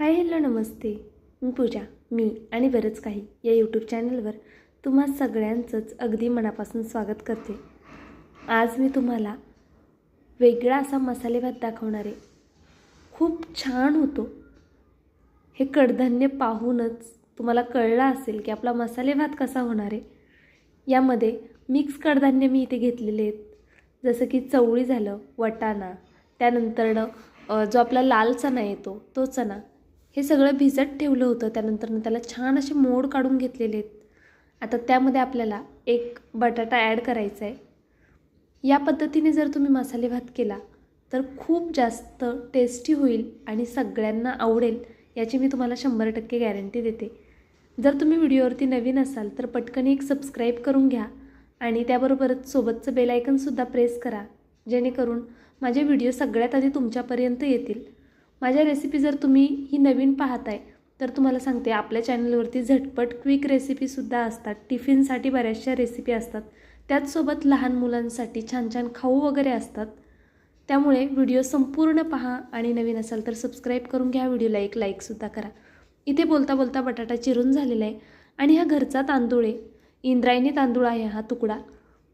Hi hello नमस्ते. मी पूजा मी आणि बरंच काही या यूट्यूब चॅनलवर तुम्हा सगळ्यांचंच अगदी मनापासून स्वागत करते. आज मी तुम्हाला वेगळा असा मसाले भात खूप छान होतो. हे कडधान्य पाहूनच तुम्हाला कळलं असेल की आपला मसाले भात कसा होणार आहे. यामध्ये मिक्स कडधान्य मी इथे घेतलेले आहेत. जसं की चवळी झालं वटाणा त्यानंतरनं जो आपला लाल चणा येतो तो चणा. हे सगळं भिजत ठेवलं होतं. त्यानंतरनं त्याला छान असे मोड काढून घेतलेले आहेत. आता त्यामध्ये आपल्याला एक बटाटा ॲड करायचा आहे. या पद्धतीने जर तुम्ही मसाले भात केला तर खूप जास्त टेस्टी होईल आणि सगळ्यांना आवडेल याची मी तुम्हाला शंभर टक्के गॅरंटी देते. जर तुम्ही व्हिडिओवरती नवीन असाल तर पटकन एक सबस्क्राईब करून घ्या आणि त्याबरोबरच सोबतचं बेल आयकनसुद्धा प्रेस करा जेणेकरून माझे व्हिडिओ सगळ्यात आधी तुमच्यापर्यंत येतील. माझ्या रेसिपी जर तुम्ही ही नवीन पाहताय तर तुम्हाला सांगते आपल्या चॅनलवरती झटपट क्विक रेसिपीसुद्धा असतात. टिफिनसाठी बऱ्याचशा रेसिपी असतात. त्याचसोबत लहान मुलांसाठी छान छान खाऊ वगैरे असतात. त्यामुळे व्हिडिओ संपूर्ण पहा आणि नवीन असाल तर सबस्क्राईब करून घ्या. व्हिडिओला एक लाईकसुद्धा करा. इथे बोलता बोलता बटाटा चिरून झालेला आहे आणि हा घरचा तांदूळ आहे. इंद्रायणी तांदूळ आहे हा तुकडा.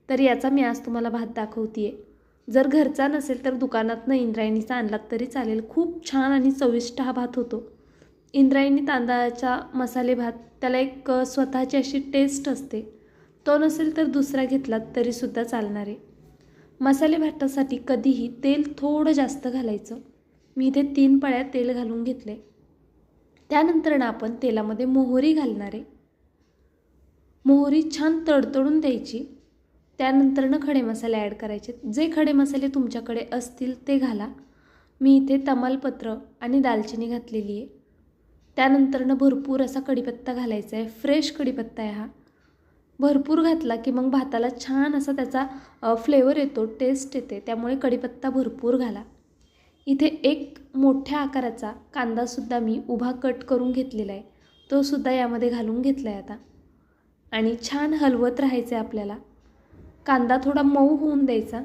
तर याचा मी आज तुम्हाला भात दाखवते आहे जर घरचा नसेल तर दुकानातनं इंद्रायणीचा आणलात तरी चालेल. खूप छान आणि चविष्ट हा भात होतो. इंद्रायणी तांदळाचा मसाले भात त्याला एक स्वतःची अशी टेस्ट असते. तो नसेल तर दुसरा घेतलात तरीसुद्धा चालणार. आहे मसाले भातासाठी कधीही तेल थोडं जास्त घालायचं. मी इथे तीन पळ्या तेल घालून घेतले. त्यानंतर ना आपण तेलामध्ये मोहरी घालणार. आहे मोहरी छान तडतडून द्यायची. त्यानंतरनं खडे मसाले ॲड करायचे. जे खडे मसाले तुमच्याकडे असतील ते घाला. मी इथे तमालपत्र आणि दालचिनी घातलेली आहे. त्यानंतरनं भरपूर असा कढीपत्ता घालायचा आहे. फ्रेश कढीपत्ता आहे हा. भरपूर घातला की मग भाताला छान असा त्याचा फ्लेवर येतो टेस्ट येते. त्यामुळे कढीपत्ता भरपूर घाला. इथे एक मोठ्या आकाराचा कांदासुद्धा मी उभा कट करून घेतलेला आहे. तो सुद्धा यामध्ये घालून घेतला आहे आता. आणि छान हलवत राहायचं आहे आपल्याला. कांदा थोडा मऊ होऊन द्यायचा.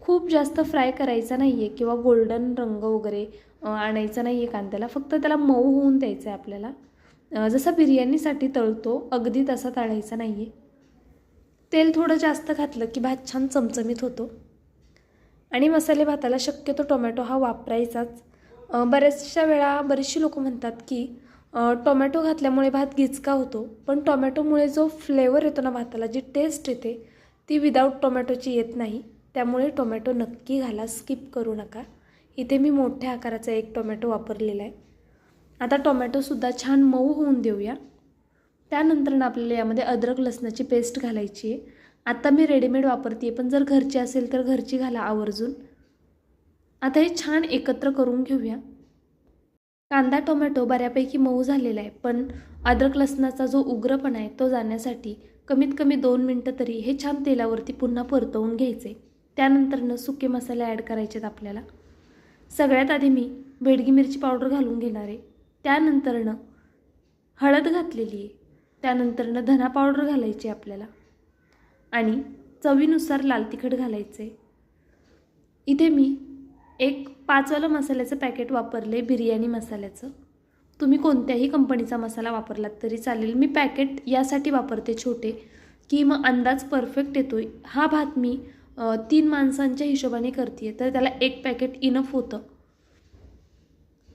खूप जास्त फ्राय करायचा नाही आहे किंवा गोल्डन रंग वगैरे आणायचा नाही आहे कांद्याला. फक्त त्याला मऊ होऊन द्यायचं आहे आपल्याला जसा बिर्याणीसाठी तळतो अगदी तसा तळायचा नाही आहे तेल थोडं जास्त घातलं की भात छान चमचमीत होतो. आणि मसाले भाताला शक्यतो टोमॅटो हा वापरायचाच. बऱ्याचशा वेळा बरीचशी लोक म्हणतात की टोमॅटो घातल्यामुळे भात गिचका होतो. पण टोमॅटोमुळे जो फ्लेवर येतो ना भाताला जी टेस्ट येते ती विदाऊट टोमॅटोची येत नाही. त्यामुळे टोमॅटो नक्की घाला स्किप करू नका. इथे मी मोठ्या आकाराचा एक टोमॅटो वापरलेला आहे. आता टोमॅटोसुद्धा छान मऊ होऊन देऊया. त्यानंतर आपल्याला यामध्ये अद्रक लसणाची पेस्ट घालायची आहे. आत्ता मी रेडीमेड वापरते पण जर घरची असेल तर घरची घाला आवर्जून. आता हे छान एकत्र करून घेऊया. कांदा टोमॅटो बऱ्यापैकी मऊ झालेला आहे पण अद्रक लसणाचा जो उग्रपणा आहे तो जाण्यासाठी कमीत कमी दोन मिनटं तरी हे छान तेलावरती पुन्हा परतवून घ्यायचे. त्यानंतरनं सुके मसाले ॲड करायचेत आपल्याला. सगळ्यात आधी मी बेडगी मिरची पावडर घालून घेणार. आहे त्यानंतरनं हळद घातलेली आहे. त्यानंतरनं धना पावडर घालायची आहे आपल्याला. आणि चवीनुसार लाल तिखट घालायचं. आहे इथे मी एक पाचवालं मसाल्याचं पॅकेट वापरले बिर्याणी मसाल्याचं. तुम्ही कोणत्याही कंपनीचा मसाला वापरलात तरी चालेल. मी पॅकेट यासाठी वापरते छोटे की मग अंदाज परफेक्ट येतो हा भात मी तीन माणसांच्या हिशोबाने करते तर त्याला एक पॅकेट इनफ होतं.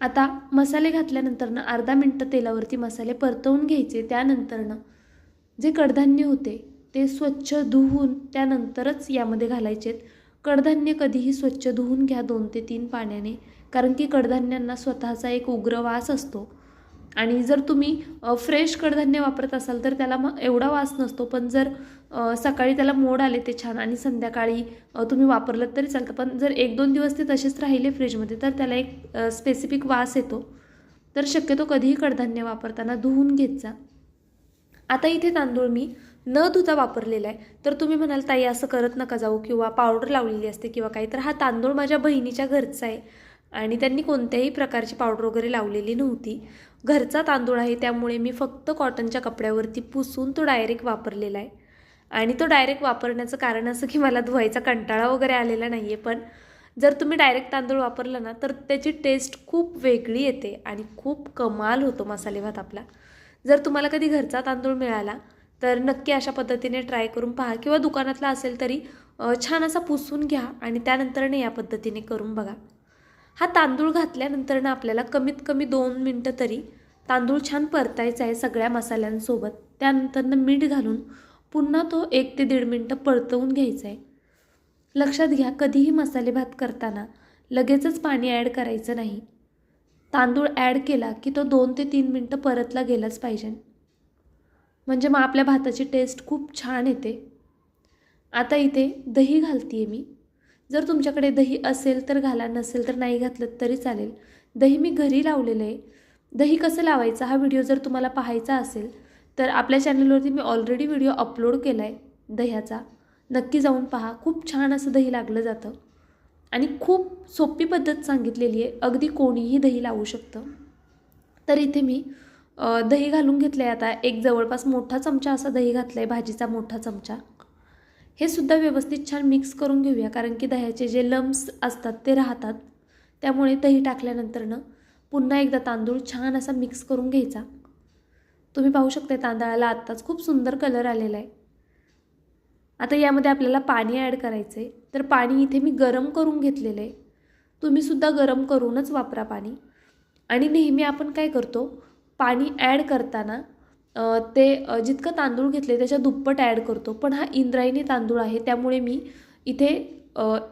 आता मसाले घातल्यानंतरनं अर्धा मिनटं तेलावरती मसाले परतवून घ्यायचे त्यानंतरनं जे कडधान्य होते ते स्वच्छ धुवून त्यानंतरच यामध्ये घालायचे आहेत कडधान्य कधीही स्वच्छ धुवून घ्या दोन ते तीन पाण्याने. कारण की कडधान्यांना स्वतःचा एक उग्र वास असतो. आणि जर तुम्ही फ्रेश कडधान्य वापरत असाल तर त्याला मग एवढा वास नसतो पण जर सकाळी त्याला मोड आले ते छान आणि संध्याकाळी तुम्ही वापरलं तरी चालतं. पण जर एक दोन दिवस ते तसेच राहिले फ्रीजमध्ये तर त्याला एक स्पेसिफिक वास येतो. तर शक्यतो कधीही कडधान्य वापरताना धुवून घेत जा. आता इथे तांदूळ मी न धुता वापरलेला आहे. तर तुम्ही म्हणाल ताई असं करत नका जाऊ किंवा पावडर लावलेली असते किंवा काही. तर हा तांदूळ माझ्या बहिणीच्या घरचा आहे. आणि त्यांनी कोणत्याही प्रकारची पावडर वगैरे लावलेली नव्हती. घरचा तांदूळ आहे त्यामुळे मी फक्त कॉटनच्या कपड्यावरती पुसून तो डायरेक्ट वापरलेला आहे. आणि तो डायरेक्ट वापरण्याचं कारण असं की मला धुवायचा कंटाळा वगैरे आलेला नाही आहे पण जर तुम्ही डायरेक्ट तांदूळ वापरला ना तर त्याची टेस्ट खूप वेगळी येते आणि खूप कमाल होतो मसाले भात आपला. जर तुम्हाला कधी घरचा तांदूळ मिळाला तर नक्की अशा पद्धतीने ट्राय करून पहा किंवा दुकानातला असेल तरी छान असा पुसून घ्या आणि त्यानंतरने या पद्धतीने करून बघा. हा तांदूळ घातल्यानंतर ना आपल्याला कमीत कमी दोन मिनटं तरी तांदूळ छान परतायचा आहे सगळ्या मसाल्यांसोबत. त्यानंतरनं मीठ घालून पुन्हा तो एक ते दीड मिनटं परतवून घ्यायचा आहे. लक्षात घ्या कधीही मसाले भात करताना लगेचच पाणी ॲड करायचं नाही. तांदूळ ॲड केला की तो दोन ते तीन मिनटं परतला गेलाच पाहिजे. म्हणजे मग आपल्या भाताची टेस्ट खूप छान येते. आता इथे दही घालते आहे मी. जर तुमच्याकडे दही असेल तर घाला नसेल तर नाही घातलं तरी चालेल. दही मी घरी लावलेलं आहे. दही कसं लावायचं? हा व्हिडिओ जर तुम्हाला पाहायचा असेल तर आपल्या चॅनलवरती मी ऑलरेडी व्हिडिओ अपलोड केला आहे दह्याचा. नक्की जाऊन पहा. खूप छान असं दही लागलं जातं. आणि खूप सोपी पद्धत सांगितलेली आहे. अगदी कोणीही दही लावू शकतं. तर इथे मी दही घालून घेतलं आहे आता. एक जवळपास मोठा चमचा असा दही घातला आहे भाजीचा मोठा चमचा. हे सुद्धा व्यवस्थित छान मिक्स करून घेऊया कारण की दह्याचे जे लम्स असतात ते राहतात. त्यामुळे दही टाकल्यानंतरनं पुन्हा एकदा तांदूळ छान असा मिक्स करून घ्यायचा. तुम्ही पाहू शकता तांदळाला आत्ताच खूप सुंदर कलर आलेला आहे. आता यामध्ये आपल्याला पाणी ॲड करायचं आहे तर पाणी इथे मी गरम करून घेतलेलं आहे. तुम्हीसुद्धा गरम करूनच वापरा पाणी. आणि नेहमी आपण काय करतो पाणी ॲड करताना ते जितकं तांदूळ घेतले त्याच्या दुप्पट ॲड करतो. पण हा इंद्रायणी तांदूळ आहे त्यामुळे मी इथे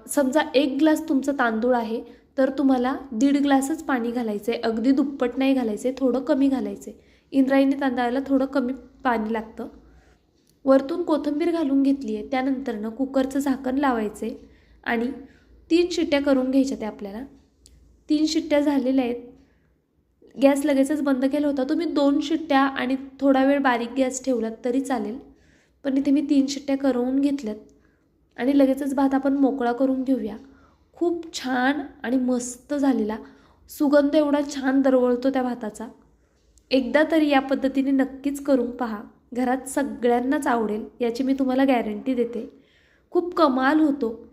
समजा एक ग्लास तुमचं तांदूळ आहे तर तुम्हाला दीड ग्लासच पाणी घालायचं आहे अगदी दुप्पट नाही घालायचं आहे थोडं कमी घालायचं आहे इंद्रायणी तांदळाला थोडं कमी पाणी लागतं. वरतून कोथिंबीर घालून घेतली आहे त्यानंतरनं कुकरचं झाकण लावायचं आहे आणि तीन शिट्ट्या करून घ्यायच्या त्या आपल्याला. तीन शिट्ट्या झालेल्या आहेत गॅस लगेचच बंद केला होता. तुम्ही दोन शिट्ट्या आणि थोडा वेळ बारीक गॅस ठेवलात तरी चालेल. पण इथे मी तीन शिट्ट्या करवून घेतल्यात आणि लगेचच भात आपण मोकळा करून घेऊया. खूप छान आणि मस्त झालेला. सुगंध एवढा छान दरवळतो त्या भाताचा. एकदा तरी या पद्धतीने नक्कीच करून पहा. घरात सगळ्यांनाच आवडेल याची मी तुम्हाला गॅरंटी देते. खूप कमाल होतो.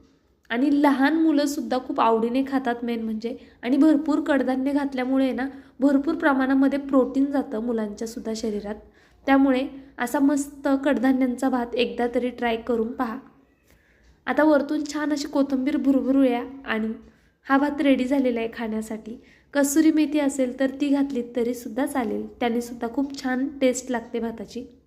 आणि लहान मुलंसुद्धा खूप आवडीने खातात मेन म्हणजे. आणि भरपूर कडधान्य घातल्यामुळे ना भरपूर प्रमाणामध्ये प्रोटीन जातं मुलांच्यासुद्धा शरीरात. त्यामुळे असा मस्त कडधान्यांचा भात एकदा तरी ट्राय करून पहा. आता वरतून छान अशी कोथिंबीर भुरभुरूया आणि हा भात रेडी झालेला आहे खाण्यासाठी. कसुरी मेथी असेल तर ती घातलीत तरीसुद्धा चालेल. त्यानेसुद्धा खूप छान टेस्ट लागते भाताची.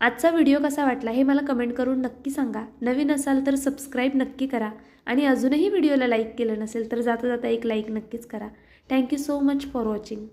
आजचा व्हिडिओ कसा वाटला हे मला कमेंट करून नक्की सांगा. नवीन असाल तर सबस्क्राईब नक्की करा आणि अजूनही व्हिडिओला लाईक केलं नसेल तर जाता जाता एक लाईक नक्कीच करा. Thank you so much for watching